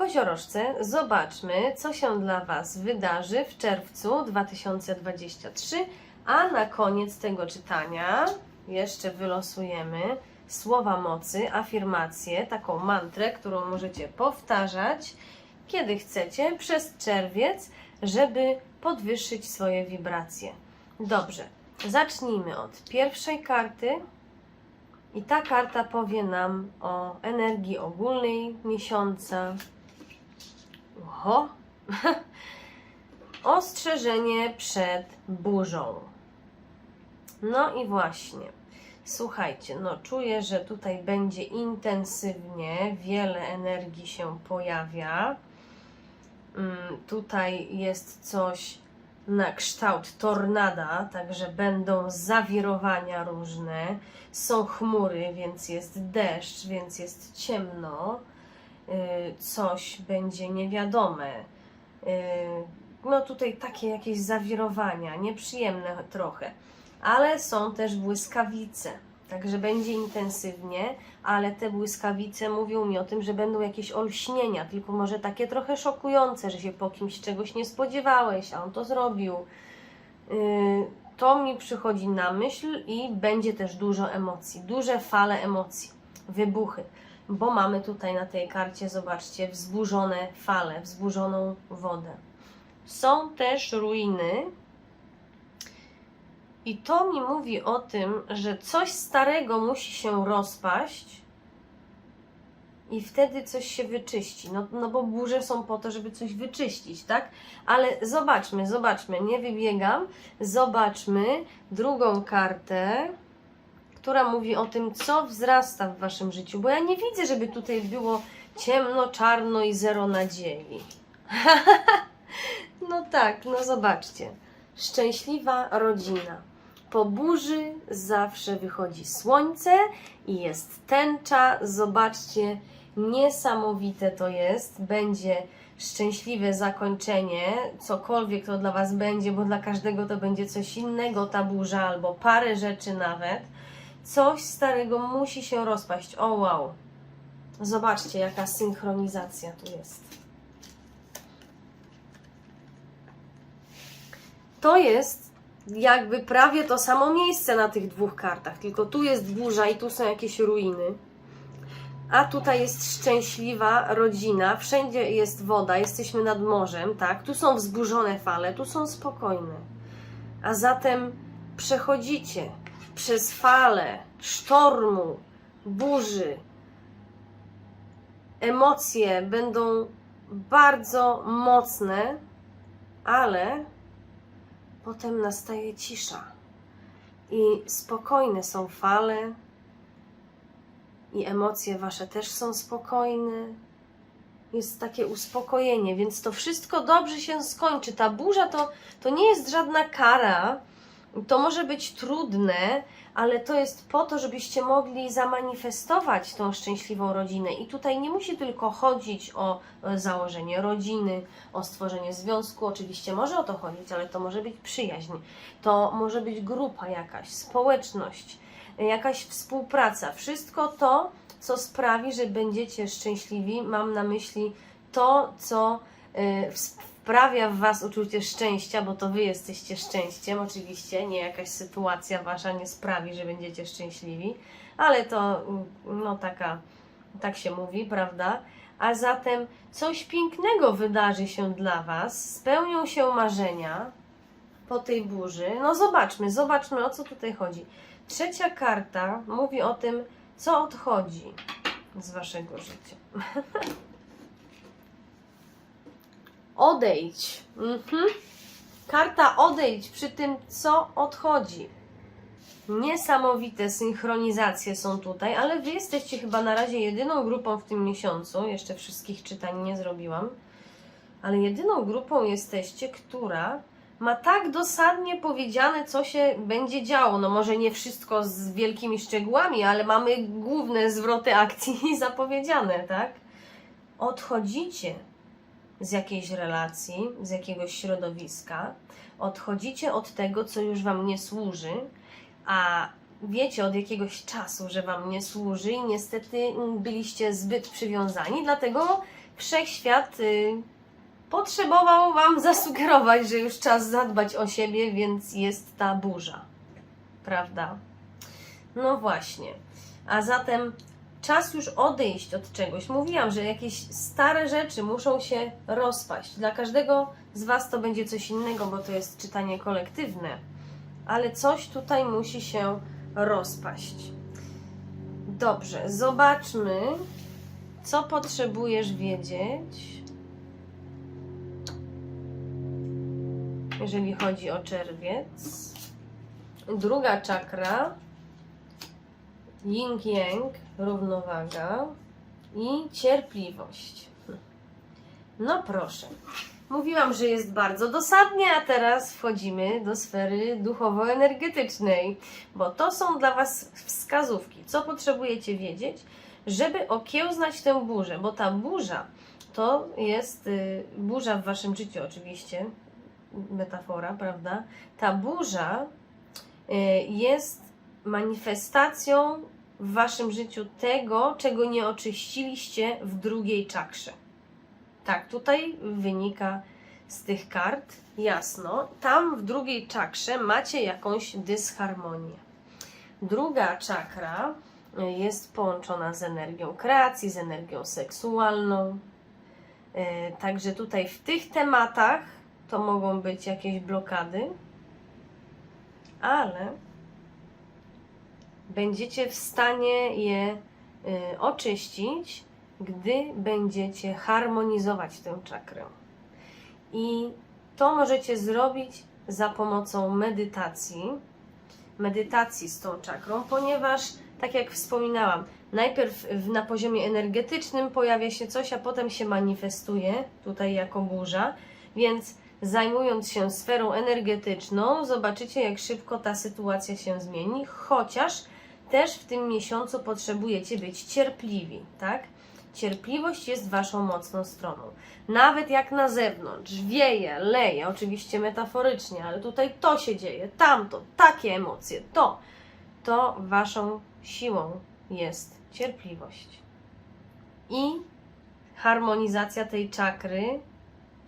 koziorożce zobaczmy, co się dla Was wydarzy w czerwcu 2023, a na koniec tego czytania jeszcze wylosujemy słowa mocy, afirmację, taką mantrę, którą możecie powtarzać, kiedy chcecie, przez czerwiec, żeby podwyższyć swoje wibracje. Dobrze, zacznijmy od pierwszej karty. I ta karta powie nam o energii ogólnej miesiąca. Oho! Ostrzeżenie przed burzą. No i właśnie. Słuchajcie, no czuję, że tutaj będzie intensywnie, wiele energii się pojawia. Mm, tutaj jest coś na kształt tornada, także będą zawirowania różne. Są chmury, więc jest deszcz, więc jest ciemno. Yy, Coś będzie niewiadome. Yy, No tutaj takie jakieś zawirowania, nieprzyjemne trochę. Ale są też błyskawice. Także będzie intensywnie, ale te błyskawice mówią mi o tym, że będą jakieś olśnienia, tylko może takie trochę szokujące, że się po kimś czegoś nie spodziewałeś, a on to zrobił. Yy, To mi przychodzi na myśl i będzie też dużo emocji, duże fale emocji, wybuchy, bo mamy tutaj na tej karcie, zobaczcie, wzburzone fale, wzburzoną wodę. Są też ruiny, i to mi mówi o tym, że coś starego musi się rozpaść i wtedy coś się wyczyści. No, no bo burze są po to, żeby coś wyczyścić, tak? Ale zobaczmy, zobaczmy, nie wybiegam. Zobaczmy drugą kartę, która mówi o tym, co wzrasta w waszym życiu. Bo ja nie widzę, żeby tutaj było ciemno, czarno i zero nadziei. no tak, no zobaczcie. Szczęśliwa rodzina. Po burzy zawsze wychodzi słońce i jest tęcza. Zobaczcie, niesamowite to jest. Będzie szczęśliwe zakończenie, cokolwiek to dla Was będzie, bo dla każdego to będzie coś innego, ta burza albo parę rzeczy nawet. Coś starego musi się rozpaść. O wow! Zobaczcie, jaka synchronizacja tu jest. To jest jakby prawie to samo miejsce na tych dwóch kartach, tylko tu jest burza i tu są jakieś ruiny. A tutaj jest szczęśliwa rodzina, wszędzie jest woda, jesteśmy nad morzem, tak? Tu są wzburzone fale, tu są spokojne. A zatem przechodzicie przez fale sztormu, burzy. Emocje będą bardzo mocne, ale potem nastaje cisza. I spokojne są fale, i emocje wasze też są spokojne. Jest takie uspokojenie, więc to wszystko dobrze się skończy. Ta burza to, to nie jest żadna kara. To może być trudne, ale to jest po to, żebyście mogli zamanifestować tą szczęśliwą rodzinę. I tutaj nie musi tylko chodzić o e, założenie rodziny, o stworzenie związku. Oczywiście może o to chodzić, ale to może być przyjaźń, to może być grupa jakaś, społeczność, jakaś współpraca. Wszystko to, co sprawi, że będziecie szczęśliwi. Mam na myśli to, co y, wprawia w Was uczucie szczęścia, bo to Wy jesteście szczęściem, oczywiście, nie jakaś sytuacja Wasza nie sprawi, że będziecie szczęśliwi, ale to mm, no taka, tak się mówi, prawda? A zatem coś pięknego wydarzy się dla Was, spełnią się marzenia po tej burzy. No zobaczmy, zobaczmy o co tutaj chodzi. Trzecia karta mówi o tym, co odchodzi z Waszego życia. Odejdź. Mhm. Karta odejdź przy tym, co odchodzi. Niesamowite synchronizacje są tutaj, ale Wy jesteście chyba na razie jedyną grupą w tym miesiącu. Jeszcze wszystkich czytań nie zrobiłam. Ale jedyną grupą jesteście, która ma tak dosadnie powiedziane, co się będzie działo. No może nie wszystko z wielkimi szczegółami, ale mamy główne zwroty akcji zapowiedziane, tak? Odchodzicie z jakiejś relacji, z jakiegoś środowiska, odchodzicie od tego, co już Wam nie służy, a wiecie od jakiegoś czasu, że Wam nie służy i niestety byliście zbyt przywiązani, dlatego wszechświat y, potrzebował Wam zasugerować, że już czas zadbać o siebie, więc jest ta burza. Prawda? No właśnie. A zatem czas już odejść od czegoś. Mówiłam, że jakieś stare rzeczy muszą się rozpaść. Dla każdego z Was to będzie coś innego, bo to jest czytanie kolektywne. Ale coś tutaj musi się rozpaść. Dobrze, zobaczmy, co potrzebujesz wiedzieć, jeżeli chodzi o czerwiec. Druga czakra, yin-yang, równowaga i cierpliwość. No proszę. Mówiłam, że jest bardzo dosadnie, a teraz wchodzimy do sfery duchowo-energetycznej, bo to są dla Was wskazówki, co potrzebujecie wiedzieć, żeby okiełznać tę burzę, bo ta burza to jest y, burza w Waszym życiu, oczywiście, metafora, prawda? Ta burza y, jest manifestacją w Waszym życiu tego, czego nie oczyściliście w drugiej czakrze. Tak, tutaj wynika z tych kart jasno. Tam w drugiej czakrze macie jakąś dysharmonię. Druga czakra y, jest połączona z energią kreacji, z energią seksualną. Y, Także tutaj w tych tematach to mogą być jakieś blokady, ale będziecie w stanie je y, oczyścić, gdy będziecie harmonizować tę czakrę. I to możecie zrobić za pomocą medytacji, medytacji z tą czakrą, ponieważ, tak jak wspominałam, najpierw na poziomie energetycznym pojawia się coś, a potem się manifestuje tutaj jako burza, więc zajmując się sferą energetyczną, zobaczycie, jak szybko ta sytuacja się zmieni, chociaż też w tym miesiącu potrzebujecie być cierpliwi, tak? Cierpliwość jest Waszą mocną stroną. Nawet jak na zewnątrz wieje, leje, oczywiście metaforycznie, ale tutaj to się dzieje, tamto, takie emocje, to, to Waszą siłą jest cierpliwość. I harmonizacja tej czakry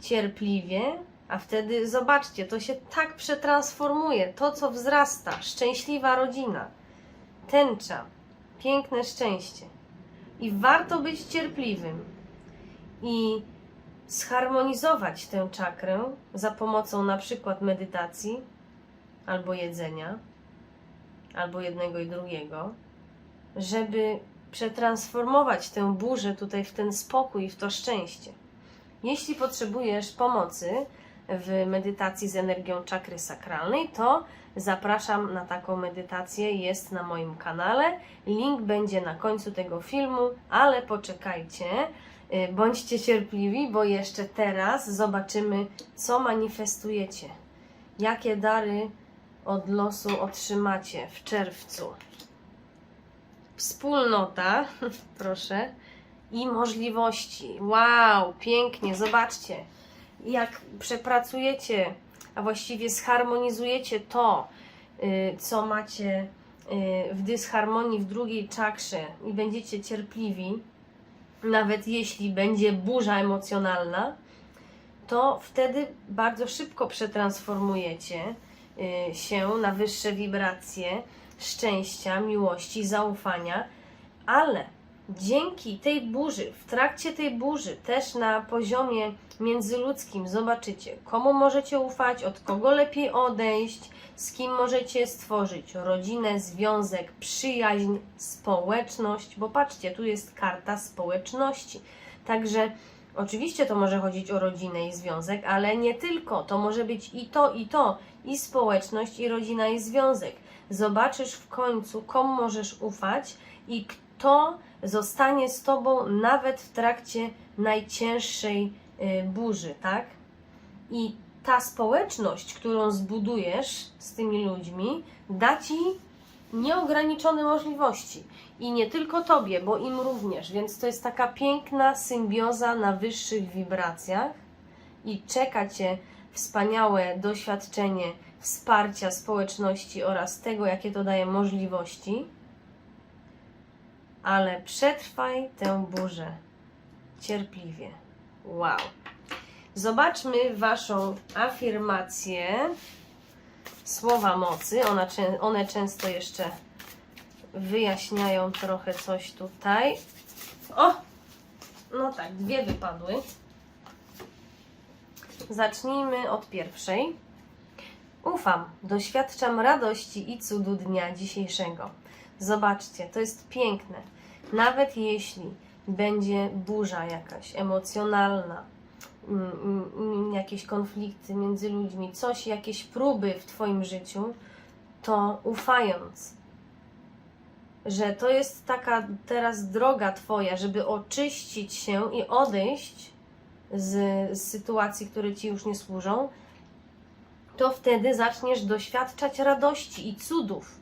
cierpliwie, a wtedy zobaczcie, to się tak przetransformuje, to co wzrasta, szczęśliwa rodzina, tęcza, piękne szczęście. I warto być cierpliwym i zharmonizować tę czakrę za pomocą na przykład medytacji albo jedzenia, albo jednego i drugiego, żeby przetransformować tę burzę tutaj w ten spokój, w to szczęście. Jeśli potrzebujesz pomocy w medytacji z energią czakry sakralnej, to zapraszam na taką medytację. Jest na moim kanale. Link będzie na końcu tego filmu, ale poczekajcie. y, Bądźcie cierpliwi, bo jeszcze teraz zobaczymy, co manifestujecie. Jakie dary od losu otrzymacie w czerwcu. Wspólnota, proszę, i możliwości. Wow, pięknie, zobaczcie jak przepracujecie, a właściwie zharmonizujecie to, y, co macie y, w dysharmonii w drugiej czakrze i będziecie cierpliwi, nawet jeśli będzie burza emocjonalna, to wtedy bardzo szybko przetransformujecie y, się na wyższe wibracje szczęścia, miłości, zaufania, ale dzięki tej burzy, w trakcie tej burzy, też na poziomie międzyludzkim, zobaczycie, komu możecie ufać, od kogo lepiej odejść, z kim możecie stworzyć rodzinę, związek, przyjaźń, społeczność, bo patrzcie, tu jest karta społeczności. Także oczywiście to może chodzić o rodzinę i związek, ale nie tylko, to może być i to, i to, i społeczność, i rodzina, i związek. Zobaczysz w końcu, komu możesz ufać i kto zostanie z Tobą nawet w trakcie najcięższej y, burzy, tak? I ta społeczność, którą zbudujesz z tymi ludźmi, da Ci nieograniczone możliwości. I nie tylko Tobie, bo im również. Więc to jest taka piękna symbioza na wyższych wibracjach i czeka Cię wspaniałe doświadczenie wsparcia społeczności oraz tego, jakie to daje możliwości ale przetrwaj tę burzę cierpliwie. Wow. Zobaczmy Waszą afirmację. Słowa mocy. Ona, one często jeszcze wyjaśniają trochę coś tutaj. O! No tak, dwie wypadły. Zacznijmy od pierwszej. Ufam, doświadczam radości i cudu dnia dzisiejszego. Zobaczcie, to jest piękne. Nawet jeśli będzie burza jakaś emocjonalna, mm, mm, mm, jakieś konflikty między ludźmi, coś, jakieś próby w Twoim życiu, to ufając, że to jest taka teraz droga Twoja, żeby oczyścić się i odejść z, z sytuacji, które Ci już nie służą, to wtedy zaczniesz doświadczać radości i cudów.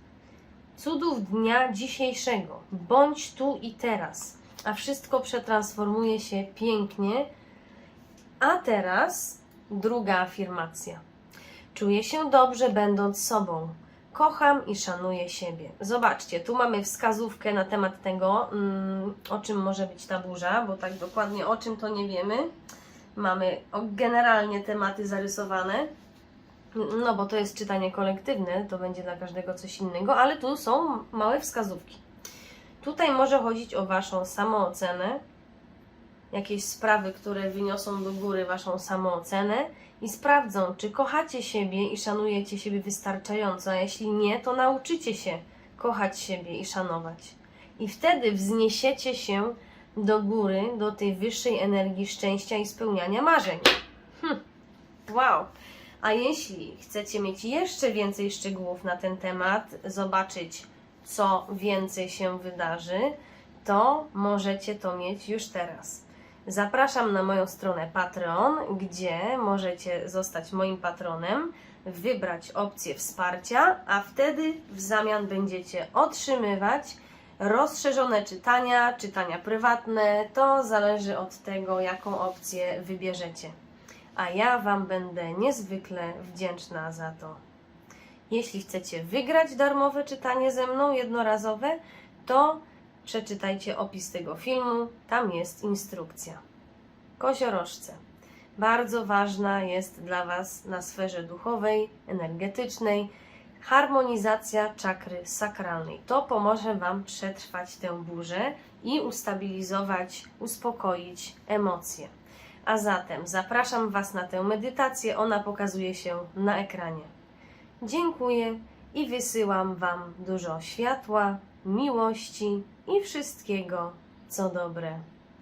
Cudów dnia dzisiejszego. Bądź tu i teraz, a wszystko przetransformuje się pięknie. A teraz druga afirmacja. Czuję się dobrze, będąc sobą. Kocham i szanuję siebie. Zobaczcie, tu mamy wskazówkę na temat tego, mm, o czym może być ta burza, bo tak dokładnie o czym to nie wiemy. Mamy generalnie tematy zarysowane. No, bo to jest czytanie kolektywne, to będzie dla każdego coś innego, ale tu są małe wskazówki. Tutaj może chodzić o Waszą samoocenę, jakieś sprawy, które wyniosą do góry Waszą samoocenę i sprawdzą, czy kochacie siebie i szanujecie siebie wystarczająco, a jeśli nie, to nauczycie się kochać siebie i szanować. I wtedy wzniesiecie się do góry, do tej wyższej energii szczęścia i spełniania marzeń. Hm. Wow! A jeśli chcecie mieć jeszcze więcej szczegółów na ten temat, zobaczyć, co więcej się wydarzy, to możecie to mieć już teraz. Zapraszam na moją stronę Patreon, gdzie możecie zostać moim patronem, wybrać opcję wsparcia, a wtedy w zamian będziecie otrzymywać rozszerzone czytania, czytania prywatne. To zależy od tego, jaką opcję wybierzecie a ja Wam będę niezwykle wdzięczna za to. Jeśli chcecie wygrać darmowe czytanie ze mną jednorazowe, to przeczytajcie opis tego filmu, tam jest instrukcja. Koziorożce. Bardzo ważna jest dla Was na sferze duchowej, energetycznej harmonizacja czakry sakralnej. To pomoże Wam przetrwać tę burzę i ustabilizować, uspokoić emocje. A zatem zapraszam Was na tę medytację, ona pokazuje się na ekranie. Dziękuję i wysyłam Wam dużo światła, miłości i wszystkiego, co dobre.